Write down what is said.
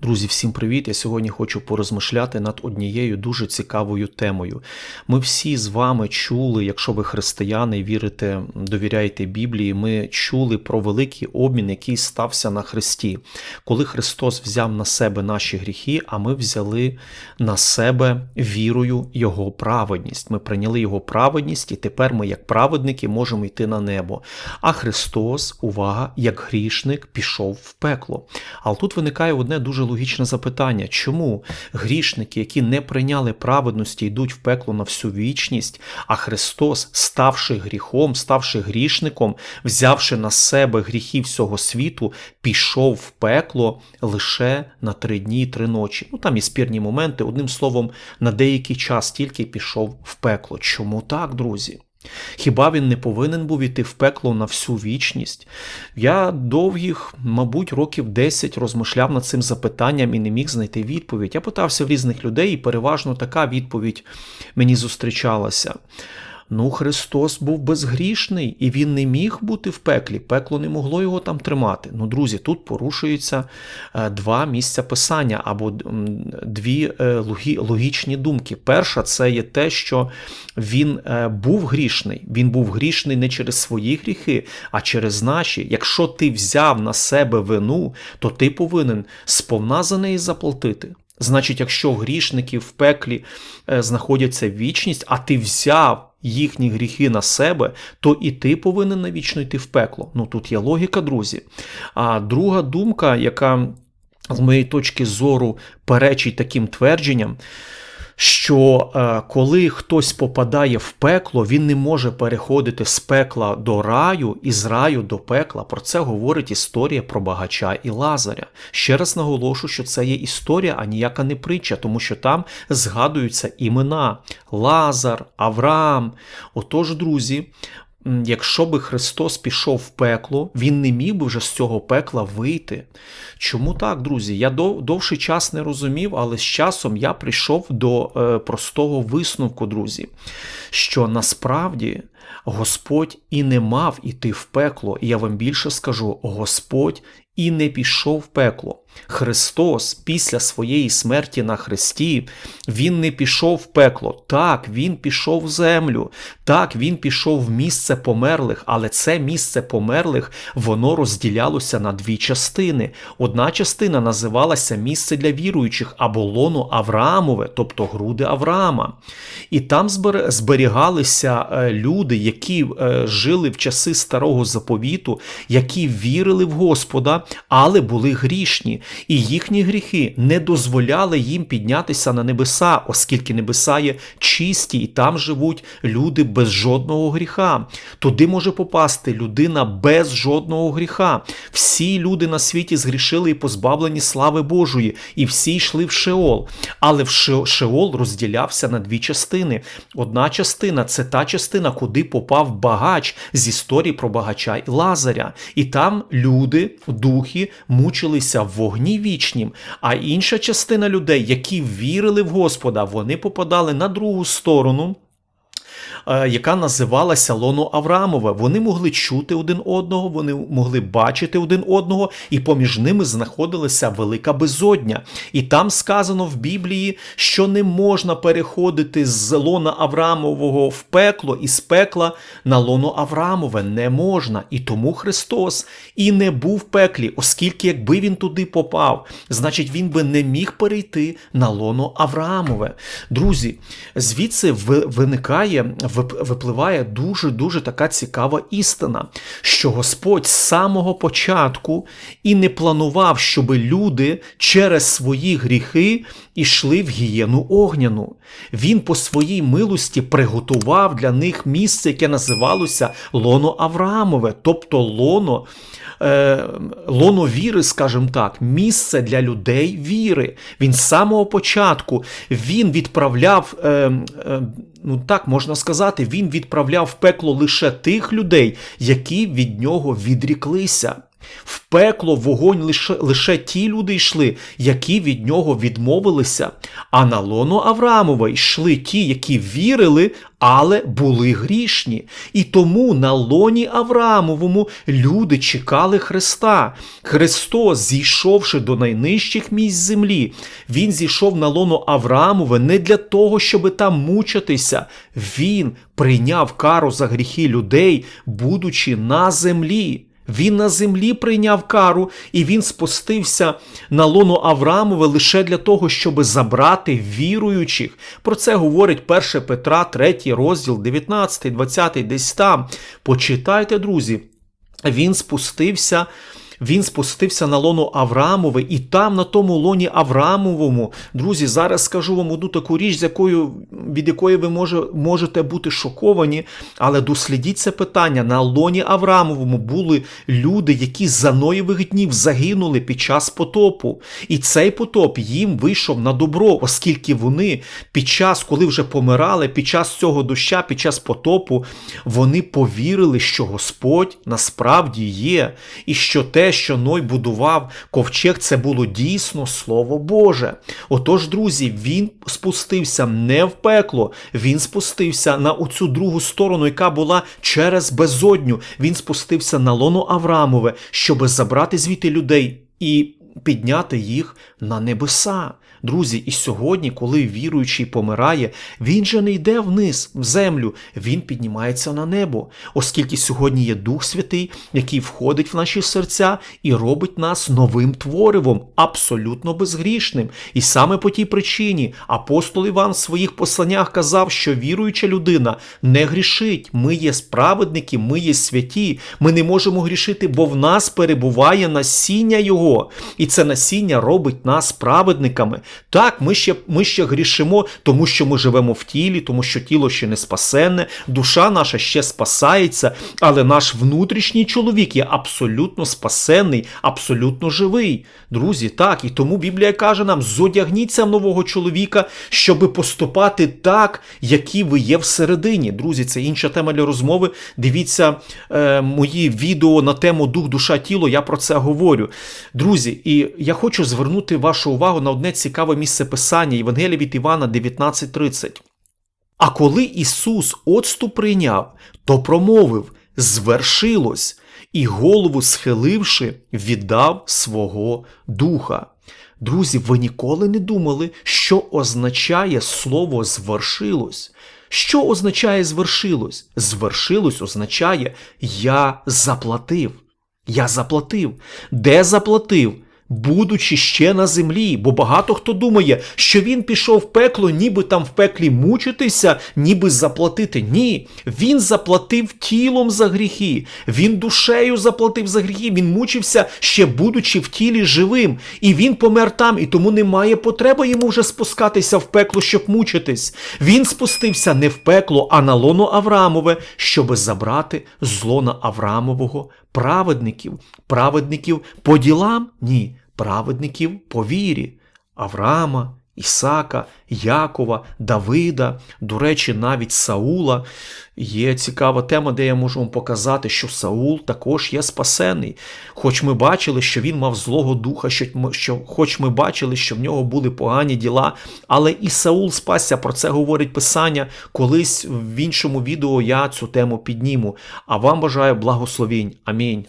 Друзі, всім привіт! Я сьогодні хочу порозмишляти над однією дуже цікавою темою. Ми всі з вами чули, якщо ви християни вірите, довіряєте Біблії, ми чули про великий обмін, який стався на Христі, коли Христос взяв на себе наші гріхи, а ми взяли на себе вірою Його праведність. Ми прийняли Його праведність, і тепер ми, як праведники, можемо йти на небо. А Христос, увага, як грішник, пішов в пекло. Але тут виникає одне дуже логічне запитання: чому грішники, які не прийняли праведності, йдуть в пекло на всю вічність, а Христос, ставши гріхом, ставши грішником, взявши на себе гріхи всього світу, пішов в пекло лише на три дні, три ночі. Ну там є спірні моменти, одним словом, на деякий час тільки пішов в пекло. Чому так, друзі? Хіба він не повинен був іти в пекло на всю вічність? Я довгих, мабуть, років 10 розмишляв над цим запитанням і не міг знайти відповідь. Я питався в різних людей, і переважно така відповідь мені зустрічалася. Ну, Христос був безгрішний, і він не міг бути в пеклі. Пекло не могло його там тримати. Ну, друзі, тут порушуються е, два місця писання або дві е, логічні думки. Перша це є те, що він е, був грішний. Він був грішний не через свої гріхи, а через наші. Якщо ти взяв на себе вину, то ти повинен сповна за неї заплатити. Значить, якщо грішники в пеклі знаходяться вічність, а ти взяв їхні гріхи на себе, то і ти повинен навічно йти в пекло. Ну тут є логіка, друзі. А друга думка, яка з моєї точки зору перечить таким твердженням що е, коли хтось попадає в пекло, він не може переходити з пекла до раю і з раю до пекла. Про це говорить історія про багача і Лазаря. Ще раз наголошу, що це є історія, а ніяка не притча, тому що там згадуються імена Лазар, Авраам. Отож, друзі, Якщо би Христос пішов в пекло, Він не міг би вже з цього пекла вийти. Чому так, друзі? Я дов, довший час не розумів, але з часом я прийшов до е, простого висновку, друзі, що насправді Господь і не мав іти в пекло, і я вам більше скажу: Господь і не пішов в пекло. Христос після своєї смерті на Христі, Він не пішов в пекло. Так, Він пішов в землю, так, Він пішов в місце померлих, але це місце померлих воно розділялося на дві частини. Одна частина називалася місце для віруючих або лоно Авраамове, тобто груди Авраама. І там зберігалися е, люди, які е, жили в часи старого заповіту, які вірили в Господа, але були грішні і їхні гріхи не дозволяли їм піднятися на небеса, оскільки небеса є чисті, і там живуть люди без жодного гріха. Туди може попасти людина без жодного гріха. Всі люди на світі згрішили і позбавлені слави Божої, і всі йшли в Шеол. Але в Шеол розділявся на дві частини. Одна частина це та частина, куди попав багач з історії про багача і Лазаря. І там люди, духи, мучилися в вогні вічнім. А інша частина людей, які вірили в Господа, вони попадали на другу сторону. Е, яка називалася Лоно Авраамове. Вони могли чути один одного, вони могли бачити один одного, і поміж ними знаходилася велика безодня. І там сказано в Біблії, що не можна переходити з лона Авраамового в пекло і з пекла на лоно Авраамове. Не можна. І тому Христос і не був в пеклі, оскільки, якби він туди попав, значить він би не міг перейти на лоно Авраамове. Друзі, звідси виникає випливає дуже-дуже така цікава істина, що Господь з самого початку і не планував, щоб люди через свої гріхи ішли в гієну огняну. Він по своїй милості приготував для них місце, яке називалося Лоно Авраамове, тобто лоно. Е, лоно віри, скажімо так, місце для людей віри. Він з самого початку він відправляв, е, е, ну так можна сказати, він відправляв в пекло лише тих людей, які від нього відріклися. В пекло вогонь лише, лише ті люди йшли, які від нього відмовилися. А на лоно Авраамова йшли ті, які вірили, але були грішні. І тому на лоні Авраамовому люди чекали Христа. Христос, зійшовши до найнижчих місць землі, Він зійшов на лоно Авраамове не для того, щоб там мучитися. Він прийняв кару за гріхи людей, будучи на землі. Він на землі прийняв кару, і він спустився на лоно Аврамове лише для того, щоб забрати віруючих. Про це говорить 1 Петра, 3 розділ, 19, 20, десь там. Почитайте, друзі. Він спустився. Він спустився на лоно Авраамове, і там, на тому лоні Авраамовому, друзі, зараз скажу вам одну таку річ, з якою, від якої ви може, можете бути шоковані, але дослідіть це питання. На лоні Авраамовому були люди, які за Ноєвих днів загинули під час потопу. І цей потоп їм вийшов на добро, оскільки вони під час, коли вже помирали, під час цього доща, під час потопу, вони повірили, що Господь насправді є, і що те, що Ной будував ковчег, це було дійсно Слово Боже. Отож, друзі, він спустився не в пекло, він спустився на оцю другу сторону, яка була через безодню. Він спустився на лоно Аврамове, щоб забрати звідти людей і підняти їх на небеса. Друзі, і сьогодні, коли віруючий помирає, він же не йде вниз, в землю, він піднімається на небо, оскільки сьогодні є Дух Святий, який входить в наші серця і робить нас новим творивом, абсолютно безгрішним. І саме по тій причині апостол Іван в своїх посланнях казав, що віруюча людина не грішить. Ми є справедники, ми є святі, ми не можемо грішити, бо в нас перебуває насіння Його, і це насіння робить нас праведниками. Так, ми ще ми ще грішимо, тому що ми живемо в тілі, тому що тіло ще не спасенне, душа наша ще спасається, але наш внутрішній чоловік є абсолютно спасенний, абсолютно живий. Друзі, так, і тому Біблія каже нам: зодягніться нового чоловіка, щоби поступати так, які ви є всередині. Друзі, це інша тема для розмови. Дивіться е, мої відео на тему дух, душа, тіло. Я про це говорю. Друзі, і я хочу звернути вашу увагу на одне цікаве місце писання Євангелія від Івана 19.30. А коли Ісус оцту прийняв, то промовив звершилось, і голову схиливши, віддав свого духа. Друзі, ви ніколи не думали, що означає слово звершилось? Що означає звершилось? Звершилось означає я заплатив. Я заплатив. Де заплатив? Будучи ще на землі, бо багато хто думає, що він пішов в пекло, ніби там в пеклі мучитися, ніби заплатити. Ні, він заплатив тілом за гріхи, він душею заплатив за гріхи, він мучився ще будучи в тілі живим, і він помер там, і тому немає потреби йому вже спускатися в пекло, щоб мучитись. Він спустився не в пекло, а на лоно Авраамове, щоби забрати з лона Авраамового праведників, праведників по ділам? Ні праведників по вірі Авраама, Ісака, Якова, Давида, до речі, навіть Саула. Є цікава тема, де я можу вам показати, що Саул також є спасений. Хоч ми бачили, що він мав злого духа, що, що, хоч ми бачили, що в нього були погані діла, але і Саул спасся, про це говорить Писання. Колись в іншому відео я цю тему підніму. А вам бажаю благословінь. Амінь.